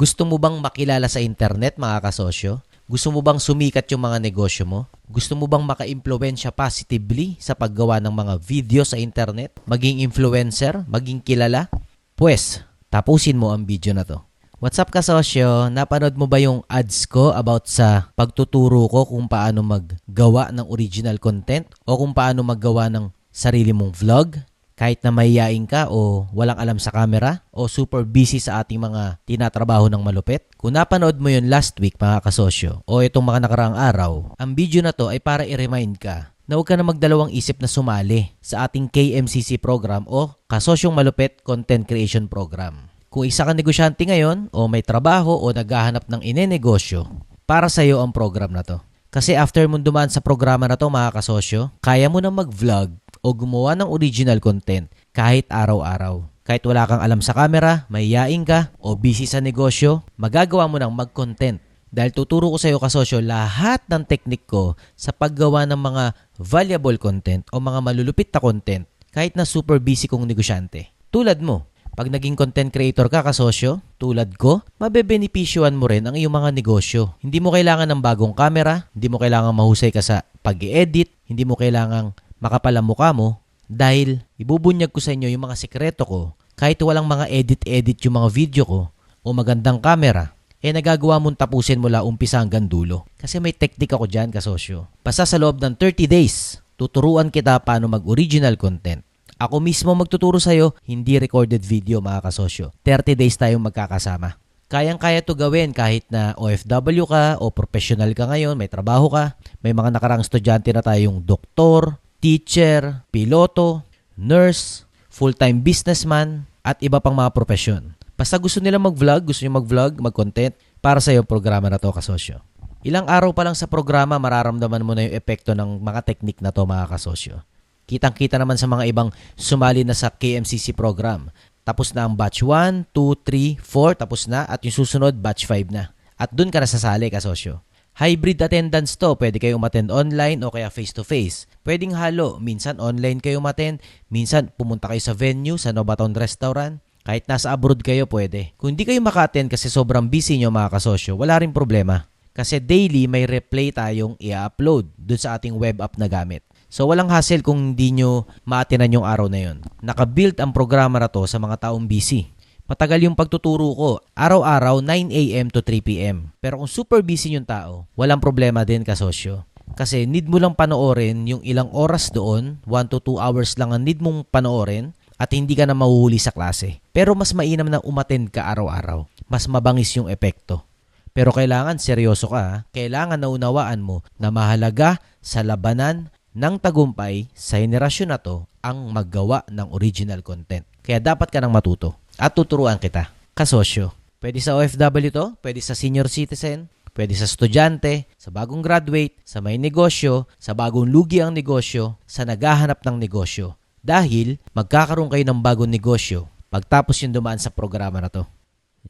Gusto mo bang makilala sa internet mga kasosyo? Gusto mo bang sumikat yung mga negosyo mo? Gusto mo bang maka-impluensya positively sa paggawa ng mga video sa internet? Maging influencer? Maging kilala? Pues, tapusin mo ang video na to. What's up kasosyo? Napanood mo ba yung ads ko about sa pagtuturo ko kung paano maggawa ng original content o kung paano maggawa ng sarili mong vlog? Kahit na mahiyain ka o walang alam sa camera o super busy sa ating mga tinatrabaho ng malupit? Kung napanood mo yun last week mga kasosyo o itong mga nakaraang araw, ang video na to ay para i-remind ka na huwag ka na magdalawang isip na sumali sa ating KMCC program o Kasosyong Malupit Content Creation Program. Kung isa ka negosyante ngayon o may trabaho o naghahanap ng inenegosyo, para sa iyo ang program na to. Kasi after mong dumaan sa programa na to mga kasosyo, kaya mo na mag-vlog o gumawa ng original content kahit araw-araw. Kahit wala kang alam sa camera, mahiyain ka o busy sa negosyo, magagawa mo ng mag-content. Dahil tuturo ko sa iyo kasosyo lahat ng teknik ko sa paggawa ng mga valuable content o mga malulupit na content kahit na super busy kong negosyante. Tulad mo, pag naging content creator ka kasosyo, tulad ko, mabebenepisyohan mo rin ang iyong mga negosyo. Hindi mo kailangan ng bagong camera, hindi mo kailangan mahusay ka sa pag-edit, hindi mo kailangang makapal ang mukha mo, dahil ibubunyag ko sa inyo yung mga sekreto ko, kahit walang mga edit-edit yung mga video ko, o magandang camera, eh nagagawa mong tapusin mula umpisa hanggang dulo. Kasi may teknik ako dyan, kasosyo. Basta sa loob ng 30 days, tuturuan kita paano mag-original content. Ako mismo magtuturo sa'yo, hindi recorded video mga kasosyo. 30 days tayong magkakasama. Kayang-kaya to gawin kahit na OFW ka o professional ka ngayon, may trabaho ka, may mga nakarang estudyante na tayong doktor, teacher, piloto, nurse, full-time businessman, at iba pang mga profesyon. Basta gusto nila mag-vlog, gusto nyo mag-vlog, mag-content, para sa iyo programa na to kasosyo. Ilang araw pa lang sa programa, mararamdaman mo na yung epekto ng mga teknik na to mga kasosyo. Kitang-kita naman sa mga ibang sumali na sa KMCC program. Tapos na ang batch 1, 2, 3, 4, tapos na at yung susunod batch 5 na. At dun ka na sasali kasosyo. Hybrid attendance to. Pwede kayo umattend online o kaya face-to-face. Pwedeng halo. Minsan online kayo umattend. Minsan pumunta kayo sa venue, sa Novaton Restaurant. Kahit nasa abroad kayo, pwede. Kung hindi kayo maka-attend kasi sobrang busy nyo mga kasosyo, wala rin problema. Kasi daily may replay tayong i-upload dun sa ating web app na gamit. So walang hassle kung hindi nyo maatinan yung araw na yon. Nakabuild ang programa na to sa mga taong busy. Patagal yung pagtuturo ko. Araw-araw 9am to 3pm. Pero kung super busy yung tao, walang problema din kasosyo. Kasi need mo lang panoorin yung ilang oras doon, 1 to 2 hours lang ang need mong panoorin at hindi ka na mahuhuli sa klase. Pero mas mainam na umattend ka araw-araw. Mas mabangis yung epekto. Pero kailangan seryoso ka. Kailangan naunawaan mo na mahalaga sa labanan ng tagumpay sa henerasyon na to ang maggawa ng original content. Kaya dapat ka nang matuto at tuturuan kita. Kasosyo. Pwede sa OFW to, pwede sa senior citizen, pwede sa estudyante, sa bagong graduate, sa may negosyo, sa bagong lugi ang negosyo, sa naghahanap ng negosyo. Dahil magkakaroon kayo ng bagong negosyo pagtapos yung dumaan sa programa na to.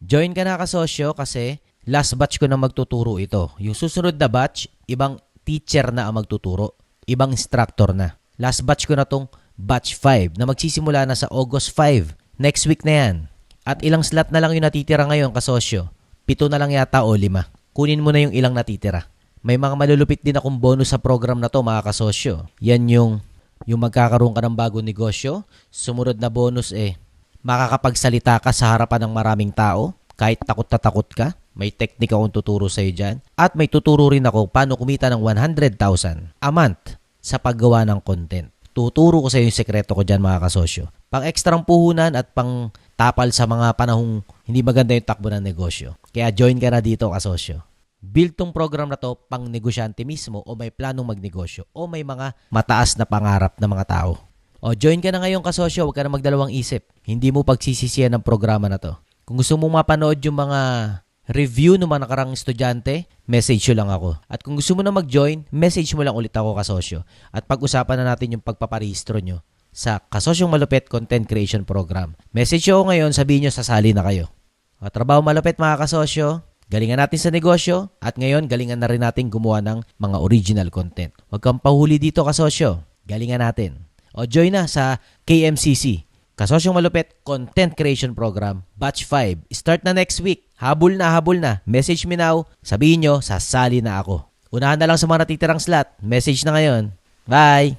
Join ka na kasosyo kasi last batch ko na magtuturo ito. Yung susunod na batch, ibang teacher na ang magtuturo ibang instructor na. Last batch ko na tong batch 5 na magsisimula na sa August 5. Next week na yan. At ilang slot na lang yung natitira ngayon kasosyo. Pito na lang yata o lima. Kunin mo na yung ilang natitira. May mga malulupit din akong bonus sa program na to mga kasosyo. Yan yung, yung magkakaroon ka ng bagong negosyo. Sumunod na bonus eh, makakapagsalita ka sa harapan ng maraming tao kahit takot na takot ka. May teknik akong tuturo sa iyo dyan. At may tuturo rin ako paano kumita ng 100,000 a month sa paggawa ng content. Tuturo ko sa iyo yung sekreto ko dyan mga kasosyo. Pang ekstrang puhunan at pang tapal sa mga panahong hindi maganda yung takbo ng negosyo. Kaya join ka na dito kasosyo. Build tong program na to pang negosyante mismo o may planong magnegosyo o may mga mataas na pangarap na mga tao. O join ka na ngayon kasosyo, huwag ka na magdalawang isip. Hindi mo pagsisisiyan ng programa na to. Kung gusto mo mapanood yung mga review ng mga nakarang estudyante, message nyo lang ako. At kung gusto mo na mag-join, message mo lang ulit ako kasosyo. At pag-usapan na natin yung pagpaparehistro nyo sa Kasosyong Malupit Content Creation Program. Message nyo ngayon, sabihin nyo sasali na kayo. At trabaho malupit mga kasosyo, galingan natin sa negosyo at ngayon galingan na rin natin gumawa ng mga original content. Huwag kang pahuli dito kasosyo, galingan natin. O join na sa KMCC, Kasosyong Malupit Content Creation Program, Batch 5. Start na next week. Habol na, habol na. Message me now. Sabihin nyo, sasali na ako. Unahan na lang sa mga natitirang slot. Message na ngayon. Bye!